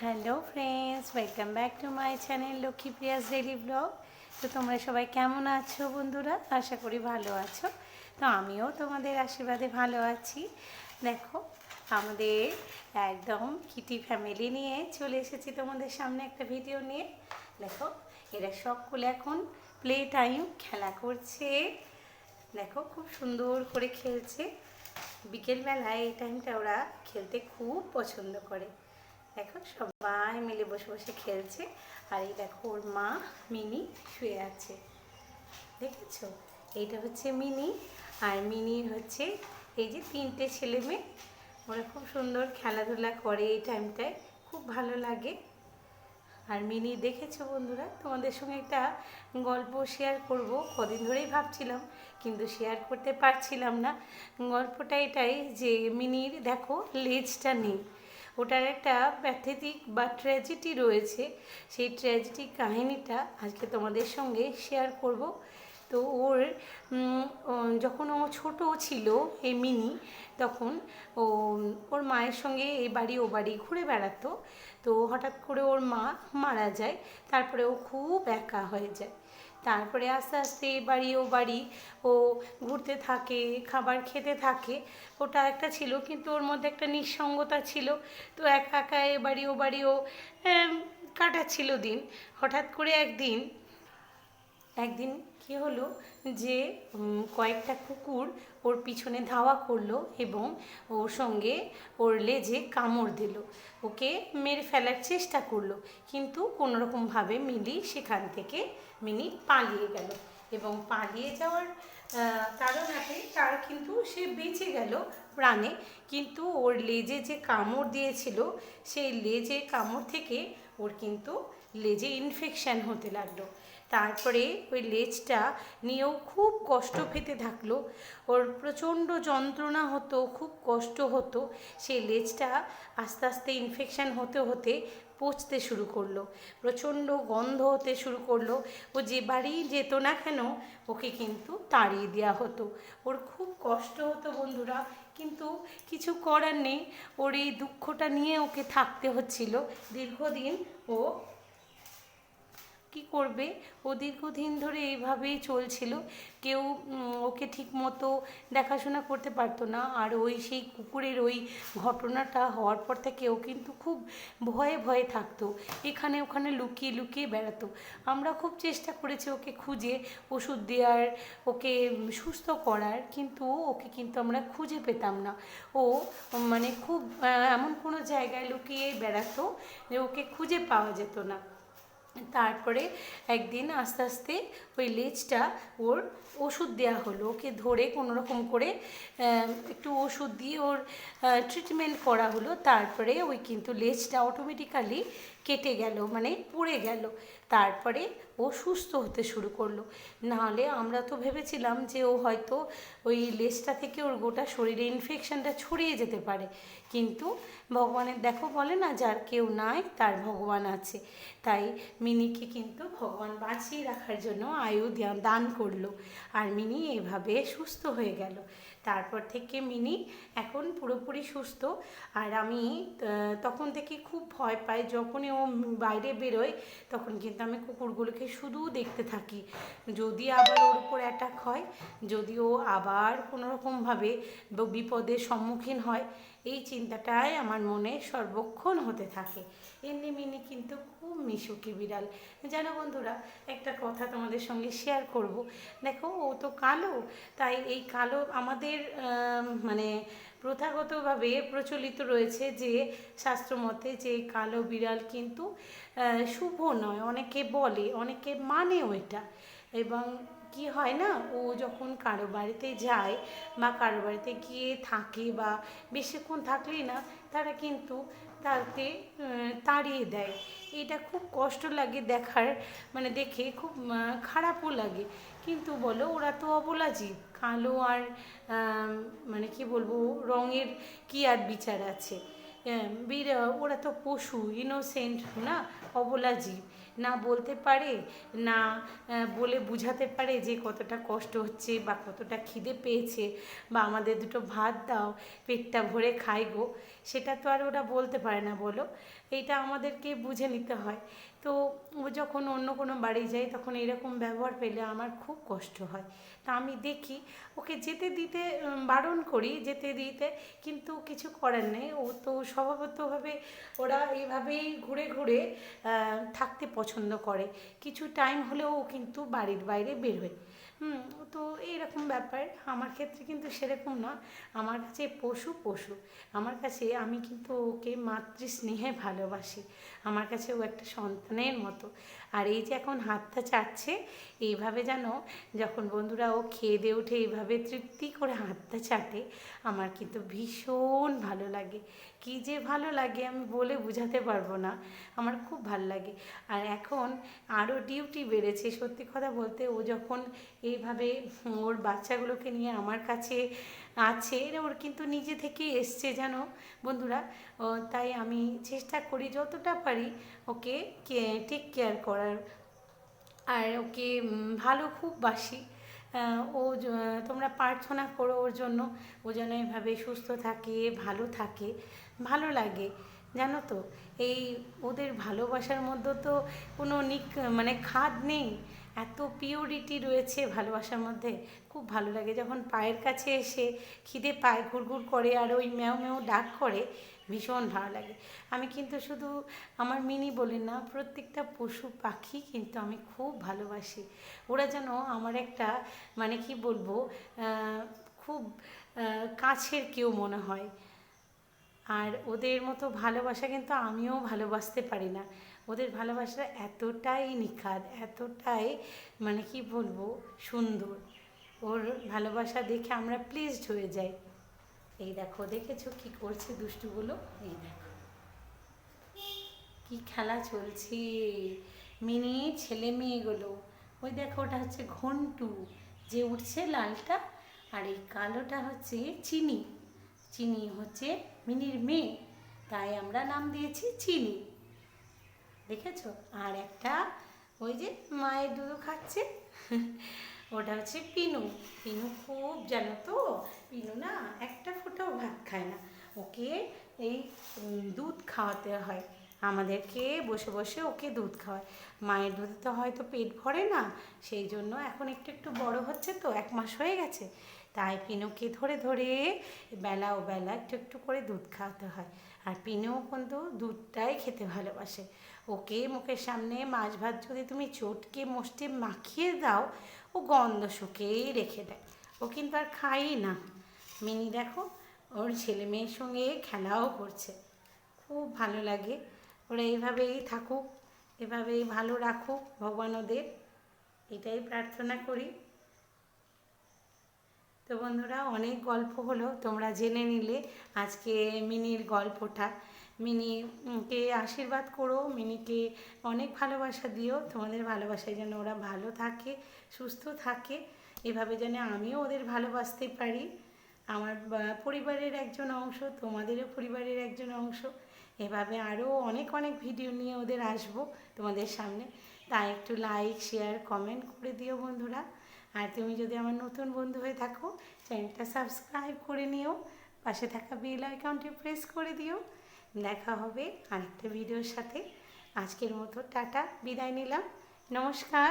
Hello friends, welcome back to my channel Lakshmi Priya's daily blog. তো তোমরা সবাই কেমন আছো বন্ধুরা? আশা করি ভালো আছো। তো আমিও তোমাদের আশীর্বাদে ভালো আছি। দেখো, আমাদের একদম কিটি ফ্যামিলি নিয়ে চলে এসেছি তোমাদের সামনে একটা ভিডিও নিয়ে। দেখো, এরা সকলে এখন প্লে টাইম খেলা করছে। দেখো, খুব সুন্দর করে খেলছে। বিকেলবেলায় এই টাইমটা ওরা খেলতে খুব পছন্দ করে। দেখো সবাই মিলে বসে বসে খেলছে। আর এই দেখো, ওর মা মিনি শুয়ে আছে। দেখেছ? এইটা হচ্ছে মিনি। আর মিনির হচ্ছে এই যে তিনটে ছেলে মেয়ে। ওরা খুব সুন্দর খেলাধুলা করে এই টাইমটায়। খুব ভালো লাগে। আর মিনি, দেখেছ বন্ধুরা? তোমাদের সঙ্গে একটা গল্প শেয়ার করব। কদিন ধরেই ভাবছিলাম, কিন্তু শেয়ার করতে পারছিলাম না। গল্পটা এটাই যে মিনির, দেখো, লেজটা নেই। ওটার একটা প্যাথেটিক বা ট্র্যাজেডি রয়েছে। সেই ট্র্যাজেডি কাহিনীটা আজকে তোমাদের সঙ্গে শেয়ার করব। তো ওর যখন ও ছোট ছিল, এই মিনি, তখন ও, ওর মায়ের সঙ্গে এই বাড়ি ও বাড়ি ঘুরে বেড়াতো। তো হঠাৎ করে ওর মা মারা যায়, তারপরে ও খুব একা হয়ে যায়। তারপরে আস্তে আস্তে বাড়ি ও বাড়ি ও ঘুরতে থাকে, খাবার খেতে থাকে। ওটা একটা ছিল, কিন্তু ওর মধ্যে একটা নিঃসঙ্গতা ছিল। তো একা একা এ বাড়ি ও বাড়ি ও কাটাচ্ছিল দিন। হঠাৎ করে একদিন একদিন কি হলো যে কয়েকটা কুকুর ওর পিছনে ধাওয়া করল এবং ওর সঙ্গে ওর লেজে কামড় দিল। ওকে মেরে ফেলার চেষ্টা করল, কিন্তু কোনোরকমভাবে মিলি সেখান থেকে মিনি পালিয়ে গেল। এবং পালিয়ে যাওয়ার কারণ আছে, তার কিন্তু সে বেঁচে গেল প্রাণে। কিন্তু ওর লেজে যে কামড় দিয়েছিল, সেই লেজে কামড় থেকে ওর কিন্তু লেজে ইনফেকশান হতে লাগল। তারপরে ওই লেজটা নিয়েও খুব কষ্ট পেতে থাকল। ওর প্রচণ্ড যন্ত্রণা হতো, খুব কষ্ট হতো। সেই লেজটা আস্তে আস্তে ইনফেকশান হতে হতে পচতে শুরু করল, প্রচণ্ড গন্ধ হতে শুরু করল। ও যে বাড়ি যেত না কেন, ওকে কিন্তু তাড়িয়ে দেওয়া হতো। ওর খুব কষ্ট হতো বন্ধুরা, কিন্তু কিছু করার নেই। ওর এই দুঃখটা নিয়ে ওকে থাকতে হচ্ছিল। দীর্ঘদিন ও কি করবে? ও দীর্ঘদিন ধরে এইভাবেই চলছিল। কেউ ওকে ঠিক মতো দেখাশোনা করতে পারতো না। আর ওই সেই কুকুরের ওই ঘটনাটা হওয়ার পর থেকে ও কিন্তু খুব ভয়ে ভয়ে থাকতো। এখানে ওখানে লুকিয়ে লুকিয়ে বেড়াতো। আমরা খুব চেষ্টা করেছি ওকে খুঁজে, ওষুধ দেওয়ার, ওকে সুস্থ করার। কিন্তু ওকে কিন্তু আমরা খুঁজে পেতাম না। ও মানে খুব এমন কোনো জায়গায় লুকিয়ে বেড়াতো যে ওকে খুঁজে পাওয়া যেত না। তারপরে একদিন আস্তে আস্তে ওই লেজটা ওর ওষুধ দেওয়া হলো। ওকে ধরে কোনোরকম করে একটু ওষুধ দিয়ে ওর ট্রিটমেন্ট করা হলো। তারপরে ওই কিন্তু লেজটা অটোমেটিক্যালি কেটে গেল মানে পড়ে গেল। তারপরে ও সুস্থ হতে শুরু করল। নাহলে আমরা তো ভেবেছিলাম যে ও হয়তো ওই লেজটা থেকে ওর গোটা শরীরে ইনফেকশনটা ছড়িয়ে যেতে পারে। কিন্তু ভগবানের, দেখো বলে না, যার কেউ নাই, তার ভগবান আছে। তাই মিনিকে কিন্তু ভগবান বাঁচিয়ে রাখার জন্য আয়ু দান করল। আর মিনি এভাবে সুস্থ হয়ে গেল। তারপর থেকে মিনি এখন পুরোপুরি সুস্থ। আর আমি তখন থেকে খুব ভয় পাই। যখনই ও বাইরে বেরোয়, তখন কিন্তু আমি কুকুরগুলোকে শুধু দেখতে থাকি। যদি আবার ওর উপর অ্যাটাক হয়, যদি ও আবার কোনোরকমভাবে বিপদের সম্মুখীন হয়, এই চিন্তাটাই আমার মনে সর্বক্ষণ হতে থাকে। এমনি মিনি কিন্তু খুব মিশুকি বিড়াল। জানো বন্ধুরা, একটা কথা তোমাদের সঙ্গে শেয়ার করব। দেখো, ও তো কালো, তাই এই কালো আমাদের মানে প্রথাগতভাবে প্রচলিত রয়েছে যে শাস্ত্রমতে যে কালো বিড়াল কিন্তু শুভ নয়, অনেকে বলে, অনেকে মানেও এটা। এবং কি হয় না, ও যখন কারও বাড়িতে যায় বা কারও বাড়িতে গিয়ে থাকে বা বেশিক্ষণ থাকলেই না, তারা কিন্তু আহ, তাড়িয়ে দেয়। এটা খুব কষ্ট লাগে দেখার মানে দেখে খুব খারাপও লাগে। কিন্তু বলো ওরা তো অবলা জীব। কালো আর মানে কি বলব রঙের কি আর বিচার আছে? ওরা তো পশু ইনোসেন্ট না? অবলা জীব। না বলতে পারে না বলে বুঝাতে পারে যে কতটা কষ্ট হচ্ছে বা কতটা খিদে পেয়েছে বা আমাদের দুটো ভাত দাও পেটটা ভরে খাই গো। সেটা তো আর ওরা বলতে পারে না, বলো। এইটা আমাদেরকে বুঝে নিতে হয়। তো ও যখন অন্য কোনো বাড়ি যায়, তখন এরকম ব্যবহার পেলে আমার খুব কষ্ট হয়। তা আমি দেখি, ওকে যেতে দিতে বারণ করি, যেতে দিতে, কিন্তু কিছু করার নেই। ও তো স্বভাবতভাবে ওরা এইভাবেই ঘুরে ঘুরে থাকতে পছন্দ করে। কিছু টাইম হলেও ও কিন্তু বাড়ির বাইরে বেরোয় হুম, তো এইরকম ব্যাপার। আমার ক্ষেত্রে কিন্তু সেরকম না আমার কাছে পশু পশু। আমার কাছে আমি কিন্তু ওকে মাতৃস্নেহে ভালোবাসি। আমার কাছে ও একটা সন্তানের মতো। আর এই যে এখন হাতটা চাটছে এইভাবে যেন যখন বন্ধুরা ও খেয়ে দিয়ে উঠে এইভাবে তৃপ্তি করে হাতটা চাটে, আমার কিন্তু ভীষণ ভালো লাগে। কী যে ভালো লাগে আমি বলে বোঝাতে পারব না। আমার খুব ভালো লাগে। আর এখন আরও ডিউটি বেড়েছে। সত্যি কথা বলতে ও যখন এইভাবে ওর বাচ্চাগুলোকে নিয়ে আমার কাছে আছে, ওর কিন্তু নিজে থেকেই এসছে জানো বন্ধুরা। তাই আমি চেষ্টা করি যতটা পারি ওকে টেক কেয়ার করার। আর ওকে ভালো খুব বাসি। ও তোমরা প্রার্থনা করো ওর জন্য। ও যেন এভাবে সুস্থ থাকে, ভালো থাকে। ভালো লাগে, জানো তো? এই ওদের ভালোবাসার মধ্যে তো কোনো নিক মানে খাদ নেই। এত পিওরিটি রয়েছে ভালোবাসার মধ্যে। খুব ভালো লাগে যখন পায়ের কাছে এসে খিদে পায়, ঘুরঘুর করে আর ওই ম্যাও ম্যাও ডাক করে, ভীষণ ভালো লাগে। আমি কিন্তু শুধু আমার মিনি বলি না, প্রত্যেকটা পশু পাখি কিন্তু আমি খুব ভালোবাসি। ওরা যেন আমার একটা মানে কি বলব খুব কাছের কেউ মনে হয়। আর ওদের মতো ভালোবাসা কিন্তু আমিও ভালোবাসতে পারি না। ওদের ভালোবাসাটা এতটাই নিখাদ, এতটাই মানে কি বলব, সুন্দর। ওর ভালোবাসা দেখে আমরা প্লিজড হয়ে যাই। এই দেখো, দেখেছ কি করছে দুষ্টুগুলো? এই দেখো। কি খেলা চলছে? মিনি, ছেলে মেয়েগুলো। ওই দেখো, ওটা হচ্ছে ঘন্টু। যে উঠছে লালটা আর এই কালোটা হচ্ছে চিনি। চিনি হচ্ছে মিনির মেয়ে, তাই আমরা নাম দিয়েছি চিনি। দেখেছ? আর একটা ওই যে মায়ের দুধ খাচ্ছে, ওটা হচ্ছে পিনু। পিনু খুব জানো তো? পিনু না একটা ফোঁটাও ভাত খায় না। ওকে এই দুধ খাওয়াতে হয়। আমাদেরকে বসে বসে ওকে দুধ খাওয়ায়। মায়ের দুধে তো হয়তো পেট ভরে না, সেই জন্য এখন একটু একটু বড় হচ্ছে তো, এক মাস হয়ে গেছে। তাই পিনুকে ধরে ধরে বেলা ও বেলা একটু একটু করে দুধ খাওয়াতে হয়। আর পিনুও কিন্তু দুধটাই খেতে ভালোবাসে। ওকে মুখের সামনে মাছ ভাত যদি তুমি চটকে মোষ্টে মাখিয়ে দাও, ও গন্ধ শুকেই রেখে দেয়। ও কিন্তু আর খায়ই না। মিনি দেখো, ওর ছেলে মেয়ের সঙ্গে খেলাও করছে। খুব ভালো লাগে। ওরা এইভাবেই থাকুক, এভাবেই ভালো রাখুক ভগবান ওদের। এটাই প্রার্থনা করি। তো বন্ধুরা, অনেক গল্প হলো, তোমরা জেনে নিলে আজকে মিনির গল্পটা। মিনিকে আশীর্বাদ করো, মিনিকে অনেক ভালোবাসা দিও, তোমাদের ভালোবাসায় যেন ওরা ভালো থাকে, সুস্থ থাকে, এভাবে যেন আমিও ওদের ভালোবাসতে পারি। আমার পরিবারের একজন অংশ, তোমাদেরও পরিবারের একজন অংশ, এভাবে আরও অনেক অনেক ভিডিও নিয়ে ওদের আসব তোমাদের সামনে। তাই একটু লাইক শেয়ার কমেন্ট করে দিও বন্ধুরা। আর তুমি যদি আমার নতুন বন্ধু হয়ে থাকো চ্যানেলটা সাবস্ক্রাইব করে নিও, পাশে থাকা বেল আইকনটি প্রেস করে দিও। দেখা হবে আরেকটা ভিডিওর সাথে। আজকের মতো টাটা, বিদায় নিলাম। নমস্কার।